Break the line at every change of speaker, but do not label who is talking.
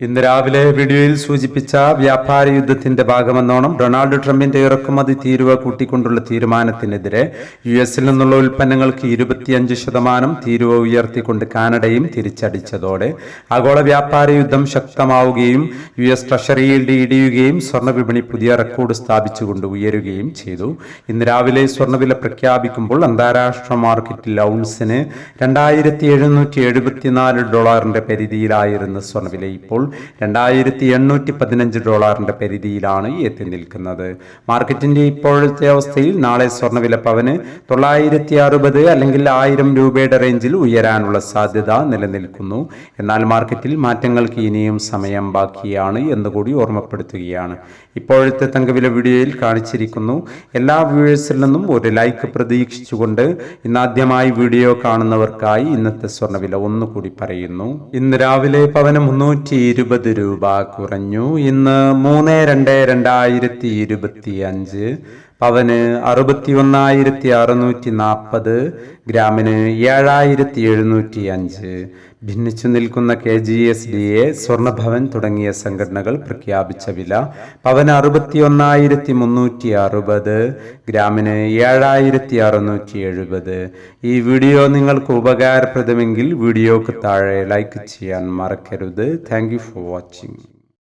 ഇന്ന് രാവിലെ വീഡിയോയിൽ സൂചിപ്പിച്ച വ്യാപാര യുദ്ധത്തിന്റെ ഭാഗമെന്നോണം ഡൊണാൾഡ് ട്രംപിന്റെ ഇറക്കുമതി തീരുവ കൂട്ടിക്കൊണ്ടുള്ള തീരുമാനത്തിനെതിരെ യു എസിൽ നിന്നുള്ള ഉൽപ്പന്നങ്ങൾക്ക് ഇരുപത്തിയഞ്ച് ശതമാനം തീരുവ ഉയർത്തിക്കൊണ്ട് കാനഡയും തിരിച്ചടിച്ചതോടെ ആഗോള വ്യാപാര യുദ്ധം ശക്തമാവുകയും യു എസ് ട്രഷറിയിൽ ഇടിയുകയും സ്വർണ വിപണി പുതിയ റെക്കോർഡ് സ്ഥാപിച്ചുകൊണ്ട് ഉയരുകയും ചെയ്തു. ഇന്ന് രാവിലെ സ്വർണവില പ്രഖ്യാപിക്കുമ്പോൾ അന്താരാഷ്ട്ര മാർക്കറ്റിൽ ഔൺസിന് രണ്ടായിരത്തി എഴുന്നൂറ്റി എഴുപത്തിനാല് ഡോളറിന്റെ പരിധിയിലായിരുന്ന സ്വർണവില ഇപ്പോൾ രണ്ടായിരത്തി എണ്ണൂറ്റി പതിനഞ്ച് ഡോളറിന്റെ പരിധിയിലാണ് എത്തി നിൽക്കുന്നത്. മാർക്കറ്റിന്റെ ഇപ്പോഴത്തെ അവസ്ഥയിൽ നാളെ സ്വർണവില പവന് തൊള്ളായിരത്തി അറുപത് അല്ലെങ്കിൽ ആയിരം രൂപയുടെ റേഞ്ചിൽ ഉയരാനുള്ള സാധ്യത നിലനിൽക്കുന്നു. എന്നാൽ മാർക്കറ്റിൽ മാറ്റങ്ങൾക്ക് ഇനിയും സമയം ബാക്കിയാണ് എന്നുകൂടി ഓർമ്മപ്പെടുത്തുകയാണ്. ഇപ്പോഴത്തെ തങ്കവില വീഡിയോയിൽ കാണിച്ചിരിക്കുന്നു. എല്ലാ വ്യൂവേഴ്സിൽ നിന്നും ഒരു ലൈക്ക് പ്രതീക്ഷിച്ചുകൊണ്ട് ഇന്നാദ്യമായി വീഡിയോ കാണുന്നവർക്കായി ഇന്നത്തെ സ്വർണവില ഒന്നുകൂടി പറയുന്നു. ഇന്ന് രാവിലെ പവന് മുന്നൂറ്റി ഇരുപത് രൂപ കുറഞ്ഞു. ഇന്ന് മൂന്ന് രണ്ട് രണ്ടായിരത്തി ഇരുപത്തി അഞ്ച് പവന് അറുപത്തി ഒന്നായിരത്തി അറുന്നൂറ്റി നാൽപ്പത് ഗ്രാമിന് ഏഴായിരത്തി എഴുന്നൂറ്റി അഞ്ച് ഭിന്നിച്ചു നിൽക്കുന്ന K G S D A Swarnabhavan തുടങ്ങിയ സംഘടനകൾ പ്രഖ്യാപിച്ച വില പവന് അറുപത്തി ഒന്നായിരത്തി മുന്നൂറ്റി അറുപത് ഗ്രാമിന് ഏഴായിരത്തി അറുന്നൂറ്റി എഴുപത് ഈ വീഡിയോ നിങ്ങൾക്ക് ഉപകാരപ്രദമെങ്കിൽ വീഡിയോക്ക് താഴെ ലൈക്ക് ചെയ്യാൻ മറക്കരുത്. Thank for watching